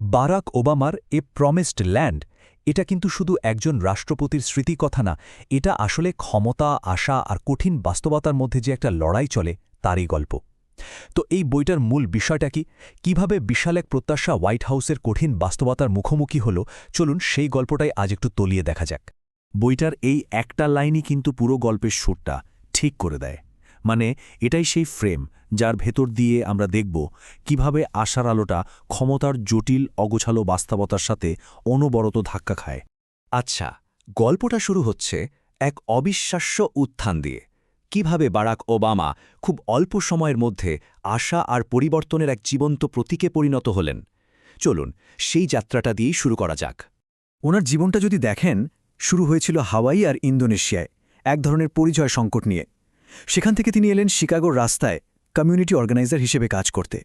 Barack ওবামার এ promised land, এটা কিন্তু শুধু একজন রাষ্ট্রপতির স্মৃতিকথা না, এটা আসলে ক্ষমতা, আশা আর কঠিন বাস্তবতার মধ্যে যে একটা লড়াই চলে, তারই গল্প। তো এই বইটার মূল বিষয়টা কি? কীভাবে বিশাল এক প্রত্যাশা হোয়াইট হাউসের কঠিন বাস্তবতার মুখোমুখি হল? চলুন সেই গল্পটাই আজ একটু তলিয়ে দেখা যাক। বইটার এই একটা লাইনই কিন্তু পুরো গল্পের সুরটা ঠিক করে দেয়। মানে এটাই সেই ফ্রেম যার ভেতর দিয়ে আমরা দেখব কীভাবে আশার আলোটা ক্ষমতার জটিল, অগোছালো বাস্তবতার সাথে অনবরত ধাক্কা খায়। আচ্ছা গল্পটা শুরু হচ্ছে এক অবিশ্বাস্য উত্থান দিয়ে। কীভাবে বারাক ওবামা খুব অল্প সময়ের মধ্যে আশা আর পরিবর্তনের এক জীবন্ত প্রতীকে পরিণত হলেন? চলুন, সেই যাত্রাটা দিয়েই শুরু করা যাক। ওনার জীবনটা যদি দেখেন, শুরু হয়েছিল হাওয়াই আর ইন্দোনেশিয়ায়, এক ধরনের পরিচয় সংকট নিয়ে। সেখান থেকে তিনি এলেন শিকাগোর রাস্তায় কমিউনিটি অর্গানাইজার হিসেবে কাজ করতে।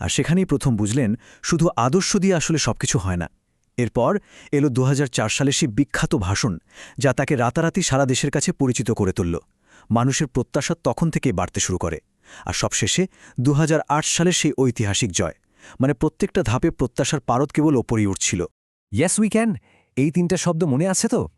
আর সেখানেই প্রথম বুঝলেন শুধু আদর্শ দিয়ে আসলে সবকিছু হয় না। এরপর এলো দু সালে সেই বিখ্যাত ভাষণ যা তাকে রাতারাতি সারা দেশের কাছে পরিচিত করে তুলল। মানুষের প্রত্যাশা তখন থেকেই বাড়তে শুরু করে। আর সবশেষে আট সালের সেই ঐতিহাসিক জয়। মানে প্রত্যেকটা ধাপে প্রত্যাশার পারদ কেবল ওপরই উঠছিল। ইয়েস উই ক্যান এই তিনটা শব্দ মনে আছে তো?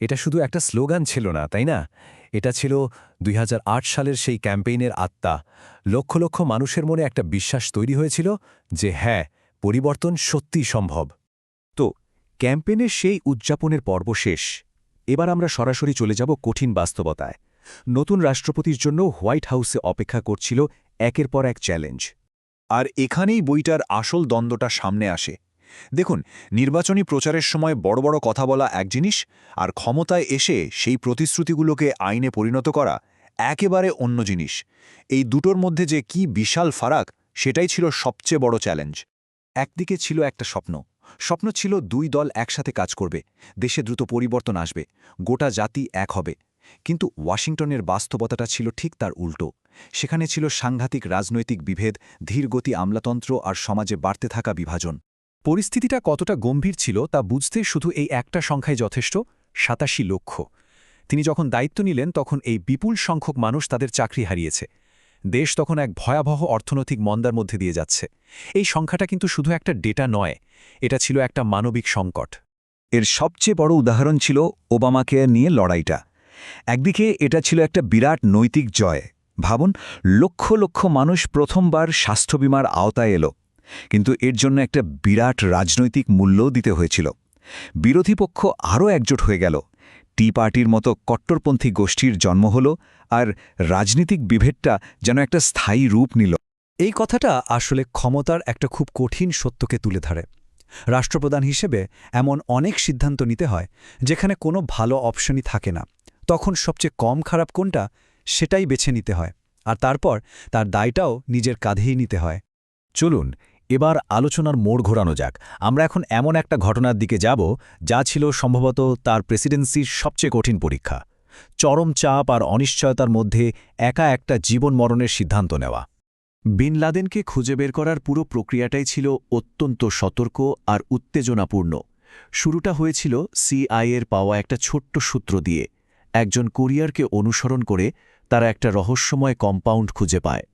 এটা শুধু একটা স্লোগান ছিল না, তাই না? এটা ছিল দুই হাজার আট সালের সেই ক্যাম্পেইনের আত্মা। লক্ষ লক্ষ মানুষের মনে একটা বিশ্বাস তৈরি হয়েছিল যে হ্যাঁ পরিবর্তন সত্যিই সম্ভব। তো, ক্যাম্পেইনের সেই উদযাপনের পর্ব শেষ। এবার আমরা সরাসরি চলে যাব কঠিন বাস্তবতায়। নতুন রাষ্ট্রপতির জন্য হোয়াইট হাউসে অপেক্ষা করছিল একের পর এক চ্যালেঞ্জ। আর এখানেই বইটার আসল দ্বন্দ্বটা সামনে আসে। দেখুন, নির্বাচনী প্রচারের সময় বড় বড় কথা বলা এক জিনিস, আর ক্ষমতায় এসে সেই প্রতিশ্রুতিগুলোকে আইনে পরিণত করা একেবারে অন্য জিনিস। এই দুটোর মধ্যে যে কি বিশাল ফারাক, সেটাই ছিল সবচেয়ে বড় চ্যালেঞ্জ। একদিকে ছিল একটা স্বপ্ন। স্বপ্ন ছিল দুই দল একসাথে কাজ করবে, দেশে দ্রুত পরিবর্তন আসবে, গোটা জাতি এক হবে। কিন্তু ওয়াশিংটনের বাস্তবতাটা ছিল ঠিক তার উল্টো। সেখানে ছিল সাংঘাতিক রাজনৈতিক বিভেদ, ধীরগতি আমলাতন্ত্র আর সমাজে বাড়তে থাকা বিভাজন। পরিস্থিতিটা কতটা গম্ভীর ছিল তা বুঝতে শুধু এই একটা সংখ্যায় যথেষ্ট, সাতাশি লক্ষ। তিনি যখন দায়িত্ব নিলেন, তখন এই বিপুল সংখ্যক মানুষ তাদের চাকরি হারিয়েছে। দেশ তখন এক ভয়াবহ অর্থনৈতিক মন্দার মধ্যে দিয়ে যাচ্ছে। এই সংখ্যাটা কিন্তু শুধু একটা ডেটা নয়, এটা ছিল একটা মানবিক সংকট। এর সবচেয়ে বড় উদাহরণ ছিল ওবামাকে নিয়ে লড়াইটা। একদিকে এটা ছিল একটা বিরাট নৈতিক জয়। ভাবুন, লক্ষ লক্ষ মানুষ প্রথমবার স্বাস্থ্য বিমার আওতায় এলো। কিন্তু এর জন্য একটা বিরাট রাজনৈতিক মূল্যও দিতে হয়েছিল। বিরোধী পক্ষ আরও একজোট হয়ে গেল। টি পার্টির মতো কট্টরপন্থী গোষ্ঠীর জন্ম হল আর রাজনীতিক বিভেদটা যেন একটা স্থায়ী রূপ নিল। এই কথাটা আসলে ক্ষমতার একটা খুব কঠিন সত্যকে তুলে ধরে। রাষ্ট্রপ্রধান হিসেবে এমন অনেক সিদ্ধান্ত নিতে হয় যেখানে কোনো ভালো অপশনই থাকে না। তখন সবচেয়ে কম খারাপ কোনটা সেটাই বেছে নিতে হয় আর তারপর তার দায়টাও নিজের কাঁধেই নিতে হয়। চলুন এবার আলোচনার মোড় ঘোরানো যাক। আমরা এখন এমন একটা ঘটনার দিকে যাব, যা ছিল সম্ভবত তার প্রেসিডেন্সির সবচেয়ে কঠিন পরীক্ষা। চরম চাপ আর অনিশ্চয়তার মধ্যে একা একটা জীবন মরণের সিদ্ধান্ত নেওয়া। বিন লাদেনকে খুঁজে বের করার পুরো প্রক্রিয়াটাই ছিল অত্যন্ত সতর্ক আর উত্তেজনাপূর্ণ। শুরুটা হয়েছিল সিআইয়ের পাওয়া একটা ছোট্ট সূত্র দিয়ে। একজন কুরিয়ারকে অনুসরণ করে তারা একটা রহস্যময় কম্পাউন্ড খুঁজে পায়।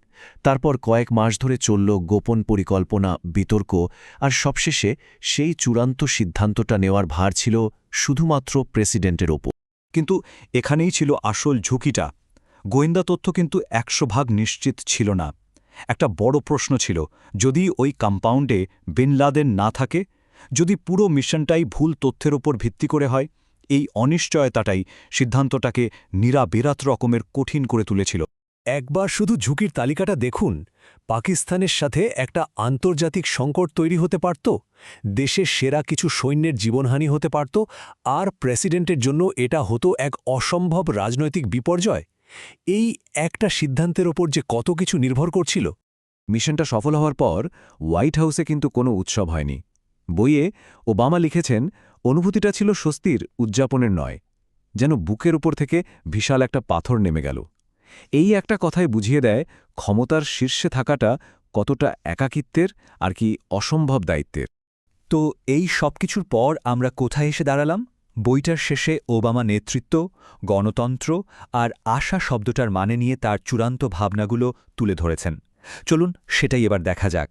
তারপর কয়েক মাস ধরে চলল গোপন পরিকল্পনা, বিতর্ক, আর সবশেষে সেই চূড়ান্ত সিদ্ধান্তটা নেওয়ার ভার ছিল শুধুমাত্র প্রেসিডেন্টের ওপর। কিন্তু এখানেই ছিল আসল ঝুঁকিটা। গোয়েন্দা তথ্য কিন্তু একশো ভাগ নিশ্চিত ছিল না। একটা বড় প্রশ্ন ছিল, যদি ওই কম্পাউন্ডে বিনলাদেন না থাকে, যদি পুরো মিশনটাই ভুল তথ্যের ওপর ভিত্তি করে হয়, এই অনিশ্চয়তাটাই সিদ্ধান্তটাকে নিরাবিরাত রকমের কঠিন করে তুলেছিল। একবার শুধু ঝুঁকির তালিকাটা দেখুন। পাকিস্তানের সাথে একটা আন্তর্জাতিক সংকট তৈরি হতে পারত দেশের সেরা কিছু সৈন্যের জীবনহানি হতে পারত, আর প্রেসিডেন্টের জন্য এটা হতো এক অসম্ভব রাজনৈতিক বিপর্যয়। এই একটা সিদ্ধান্তের ওপর যে কত কিছু নির্ভর করছিল। মিশনটা সফল হওয়ার পর হোয়াইট হাউসে কিন্তু কোনো উৎসব হয়নি। বইয়ে ওবামা লিখেছেন, অনুভূতিটা ছিল স্বস্তির, উদযাপনের নয়। যেন বুকের উপর থেকে বিশাল একটা পাথর নেমে গেল। এই একটা কথাই বুঝিয়ে দেয় ক্ষমতার শীর্ষে থাকাটা কতটা একাকিত্বের আর কি অসম্ভব দায়িত্বের। তো এই সব কিছুর পর আমরা কোথায় এসে দাঁড়ালাম? বইটার শেষে ওবামা নেতৃত্ব, গণতন্ত্র আর আশা শব্দটার মানে নিয়ে তার চূড়ান্ত ভাবনাগুলো তুলে ধরেছেন। চলুন সেটাই এবার দেখা যাক।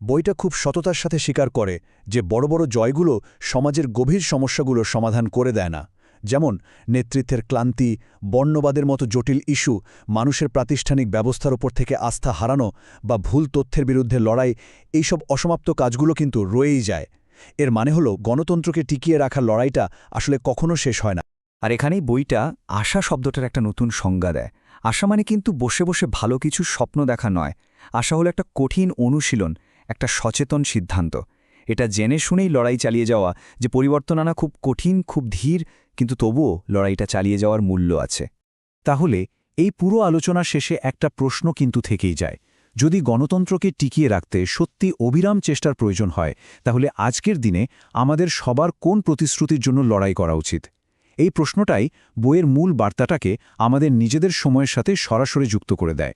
বইটা খুব সততার সাথে স্বীকার করে যে বড় বড় জয়গুলো সমাজের গভীর সমস্যাগুলোর সমাধান করে দেয় না। যেমন নেতৃত্বের ক্লান্তি, বর্ণবাদের মতো জটিল ইস্যু, মানুষের প্রাতিষ্ঠানিক ব্যবস্থার ওপর থেকে আস্থা হারানো বা ভুল তথ্যের বিরুদ্ধে লড়াই, এইসব অসমাপ্ত কাজগুলো কিন্তু রয়েই যায়। এর মানে হলো গণতন্ত্রকে টিকিয়ে রাখার লড়াইটা আসলে কখনো শেষ হয় না। আর এখানেই বইটা আশা শব্দটার একটা নতুন সংজ্ঞা দেয়। আশা মানে কিন্তু বসে বসে ভালো কিছু স্বপ্ন দেখা নয়। আশা হলো একটা কঠিন অনুশীলন, একটা সচেতন সিদ্ধান্ত। এটা জেনে শুনেই লড়াই চালিয়ে যাওয়া যে পরিবর্তন আনা খুব কঠিন, খুব ধীর কিন্তু তবুও লড়াইটা চালিয়ে যাওয়ার মূল্য আছে। তাহলে এই পুরো আলোচনা শেষে একটা প্রশ্ন কিন্তু থেকেই যায়। যদি গণতন্ত্রকে টিকিয়ে রাখতে সত্যি অবিরাম চেষ্টার প্রয়োজন হয়, তাহলে আজকের দিনে আমাদের সবার কোন প্রতিশ্রুতির জন্য লড়াই করা উচিত? এই প্রশ্নটাই বইয়ের মূল বার্তাটাকে আমাদের নিজেদের সময়ের সাথে সরাসরি যুক্ত করে দেয়।